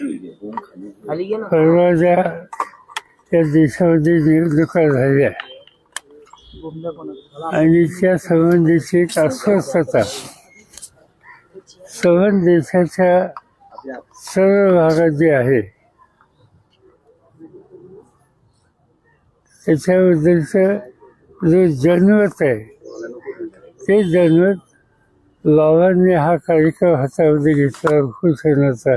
खाली त्या देशामध्ये निवडणुका झाल्या आणि त्या संबंधीची एक अस्वस्थता संबंध देशाच्या सर्व भागात जे आहे त्याच्याबद्दलचं जो जनमत आहे ते जनमत बाबांनी हा कार्यक्रम हातामध्ये घेतला उपोषणाचा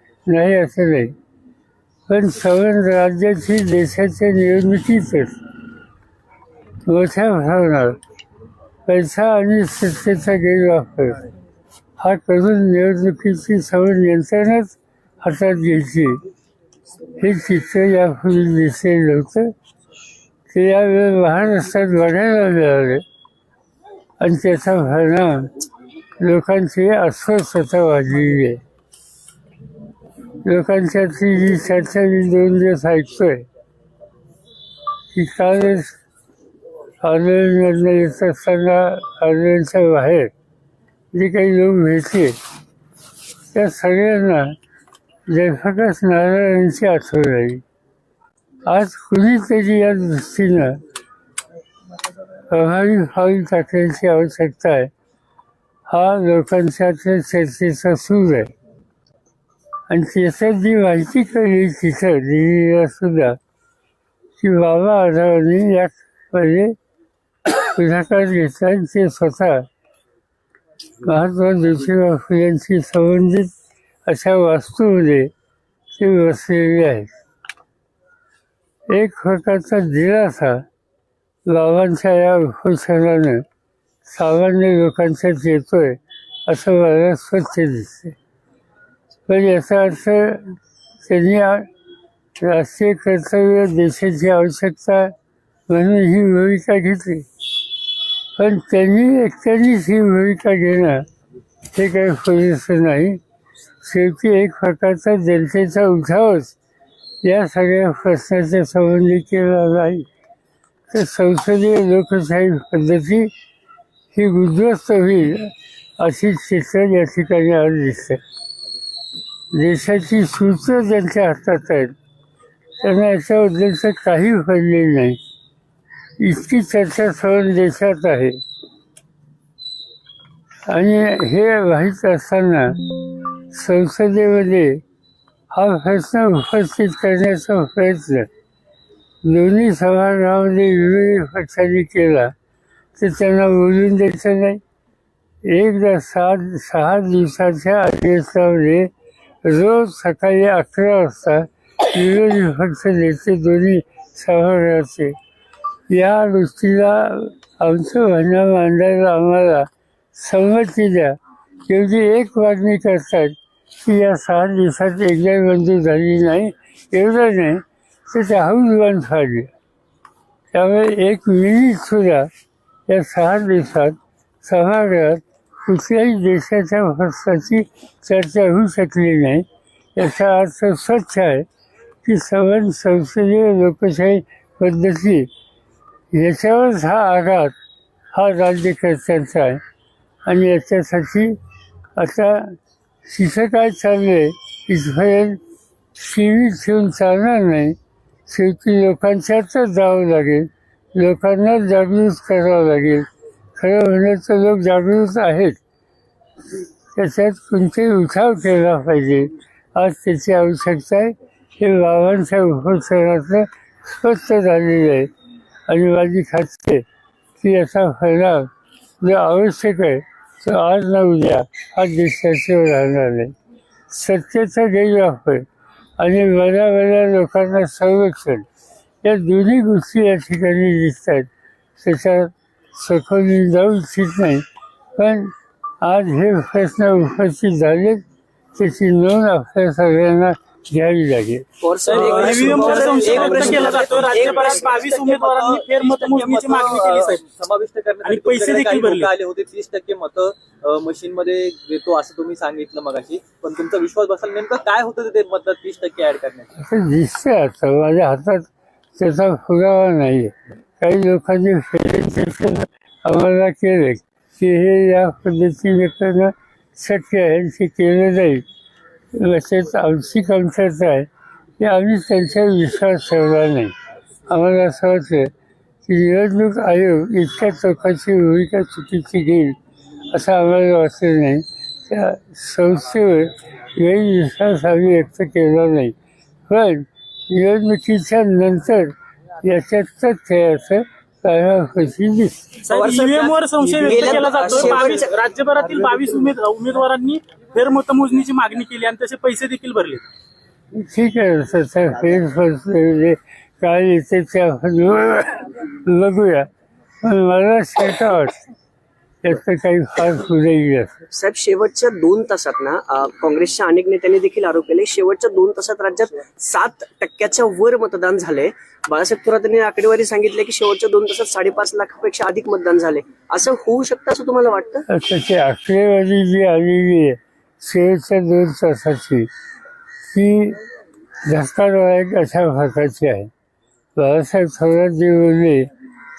नाही असं नाही. पण संबंध राज्याची देशाच्या निर्मितीतच मोठ्या प्रमाणात पैसा आणि सत्तेचा गैरवापर हा करून निवडणुकीची सवय यंत्रणाच हातात घ्यायची. हे चित्र यापूर्वी दिसलेलं होतं ते यावेळी महाराष्ट्रात बघायला मिळाले. आणि त्याचा परिणाम लोकांची अस्वस्थता वाढलेली आहे. लोकांच्याशी जी चर्चा मी दोन दिवस ऐकतोय की कालच आंदोलनातनं येत असताना आंदोलनाच्या बाहेर जे काही लोक भेटले त्या सगळ्यांना जयप्रकाश नारायणांची आठवण राहील आज कुणीतरी या दृष्टीनं प्रभावी पाऊल टाकण्याची आवश्यकता आहे हा लोकांच्या चर्चेचा सूर आहे. आणि त्याच्यात जी माहिती कळली तिथं दिल्लीला सुद्धा की बाबा आढावांनी यामध्ये पुढाकार घेतला आणि ते स्वतः महात्मा ज्योतिबा फुलेंशी संबंधित अशा वास्तूमध्ये ते बसलेले आहेत. एक प्रकारचा दिलासा बाबांच्या या उपोषणानं सामान्य लोकांच्यात येतोय असं मला स्वच्छ दिसते पण याचा अर्थ त्यांनी राष्ट्रीय कर्तव्य देशाची आवश्यकता म्हणून ही भूमिका घेतली. पण त्यांनी एकट्यानेच ही भूमिका घेणं हे काही पुरेसं नाही. शेवटी एक प्रकारचा जनतेचा उठावच या सगळ्या प्रश्नाच्या संबंधी केला नाही. तर संसदीय लोकशाही पद्धती ही उद्ध्वस्त होईल अशी चित्र या ठिकाणी आज दिसते देशाची सूत्र ज्यांच्या हातात आहेत त्यांना याच्याबद्दलचं काही घडले नाही. इतकी चर्चा सर्व देशात आहे. आणि हे माहीत असताना संसदेमध्ये हा प्रश्न उपस्थित करण्याचा प्रयत्न दोन्ही सभागृहामध्ये विविध पक्षांनी केला तर त्यांना बोलून द्यायचं नाही. एकदा सात सहा दिवसाच्या अधिवेशनामध्ये रोज सकाळी अकरा वाजता विरोधी पक्ष नेते दोन्ही सभागृहाचे. या गोष्टीला आमचं म्हणणं मांडायला आम्हाला संमती द्या. एवढी एक मागणी करतात की या सहा दिवसात एकदा मंजूर झाली नाही एवढं नाही तर त्या हाऊस बंद झाली त्यामुळे एक मिनिटसुद्धा या सहा दिवसात सभागृहात कुठल्याही देशाच्या प्रश्नाची चर्चा होऊ शकली नाही. याचा अर्थ स्वच्छ आहे की सवन संसदीय लोकशाही पद्धती याच्यावरच हा आघात हा राज्यकर्त्यांचा आहे. आणि याच्यासाठी आता तिथं काय चाललं आहे. इथपर्यंत सीमित ठेवून चालणार नाही. शेवटी लोकांच्यातच जावं लागेल. लोकांना जागृत करावं लागेल. खरं म्हणलं तर लोक जागृत आहेत. त्याच्यात कोणते उठाव केला पाहिजे. आज त्याची आवश्यकता आहे. हे बाबांच्या उपोषणातलं स्पष्ट झालेलं आहे. आणि माझी खात्री आहे की याचा फायदा जो आवश्यक आहे तो आज ना उद्या हा देशाशिवाय राहणार नाही. सत्तेचा गैरवापर आणि बऱ्या बऱ्या लोकांना संरक्षण या दोन्ही गोष्टी या ठिकाणी दिसत आहेत. त्याच्यात सखोली जाऊ इच्छित नाही पण आज हे प्रश्न उपस्थित झालेत त्याची नोंद आपल्या सगळ्यांना घ्यावी लागेल. बावीस उमेदवारांनी फेरमतमोजणीची मागणी केली साहेब. समाविष्ट आणि करण्यासाठी पैसे देखील काही भरले. लोकं आले होते. तीस टक्के मतं मशीन मध्ये देतो असं तुम्ही सांगितलं मगाशी. पण तुमचा विश्वास बसायला नेमकं काय होतं ते मतदार तीस टक्के ऍड करण्यात असं दिसतंय आता. माझ्या हातात त्याचा पुरावा नाही काही लोकांनी आम्हाला केले. की हे या पद्धतीने करणं शक्य आहे ते केलं जाईल. तसेच आमची कमतरता आहे की आम्ही त्यांच्यावर विश्वास ठेवला नाही. आम्हाला असं वाटतं की निवडणूक आयोग इतक्या चौकाची भूमिका चुकीची घेईल असं आम्हाला वाटत नाही. त्या संस्थेवर गैरविश्वास आम्ही व्यक्त केला नाही. पण निवडणुकीच्या नंतर याच्यात तथ्य असं काळापाशी दिसतं साहेब पवार साहेब, ईव्हीएम वर संशय व्यक्त गेल्या- केला जातो. शेवटच्या- बावीस राज्यभरातील बावीस उमेद उमेदवारांनी फेरमतमोजणीची मागणी केली आणि तसे पैसे देखील भरले. ठीक आहे काय येते ते आपण बघूया पण मला शंका वाटते. त्याचं काही फार साहेब शेवटच्या दोन तासात ना अं, काँग्रेसच्या अनेक नेत्यांनी देखील आरोप केले. शेवटच्या दोन तासात राज्यात सात टक्क्याच्या वर मतदान झाले बाळासाहेब थोरात यांनी आकडेवारी सांगितले की शेवटच्या दोन तासात साडेपाच लाखापेक्षा अधिक मतदान झाले. असं होऊ शकतं असं तुम्हाला वाटतं? त्याची आकडेवारी जी आलेली आहे शेवटच्या दोन तासाची ती धक्कादायक अशा प्रकारची आहे. बाळासाहेब थोरात जे बोलले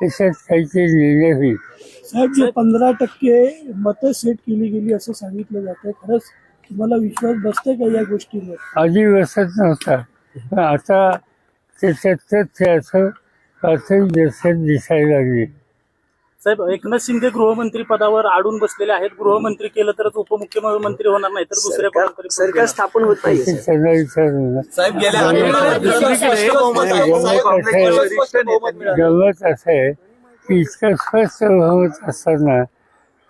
त्याच्यात काहीतरी निर्णय होईल. साहेब जे पंधरा टक्के मतं सेट केली गेली असं सांगितलं जातं खरंच तुम्हाला विश्वास बसतोय का या गोष्टीवर? आधी बसत नव्हता. पण आता त्याच्यात तथ्य असं प्राथमिक दर्शक दिसायला लागले. साहेब एकनाथ शिंदे गृहमंत्री पदावर आडून बसलेले आहेत. गृहमंत्री केलं तरच उपमुख्यमंत्री होणार नाही तर दुसऱ्या सरकार स्थापन होत नाही साहेब. गेल्या गमत असं आहे की इतकं स्वस्थ बहुमत असताना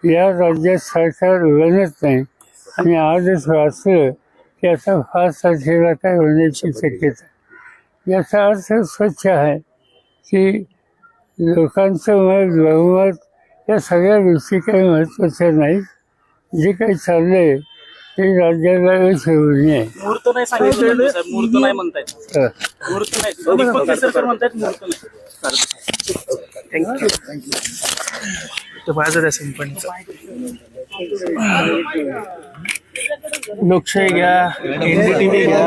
या राज्यात सरकार बनत नाही. आणि आजच वाचलं की आता फार तारखेला काय होण्याची शक्यता. याचा अर्थ स्वच्छ आहे की लोकांचं मत बहुमत या सगळ्या गोष्टी काही महत्त्वाच्या नाहीत. जे काही चाललंय ते राज्याला नये मुहूर्त नाही सांगितलं जातंय, साहेब. मुहूर्त नाही म्हणतायत. तर मुहूर्त नाही. दीपक केसरकर म्हणतायत मुहूर्त नाही. लोकशाही घ्या एनडीटीव्ही घ्या.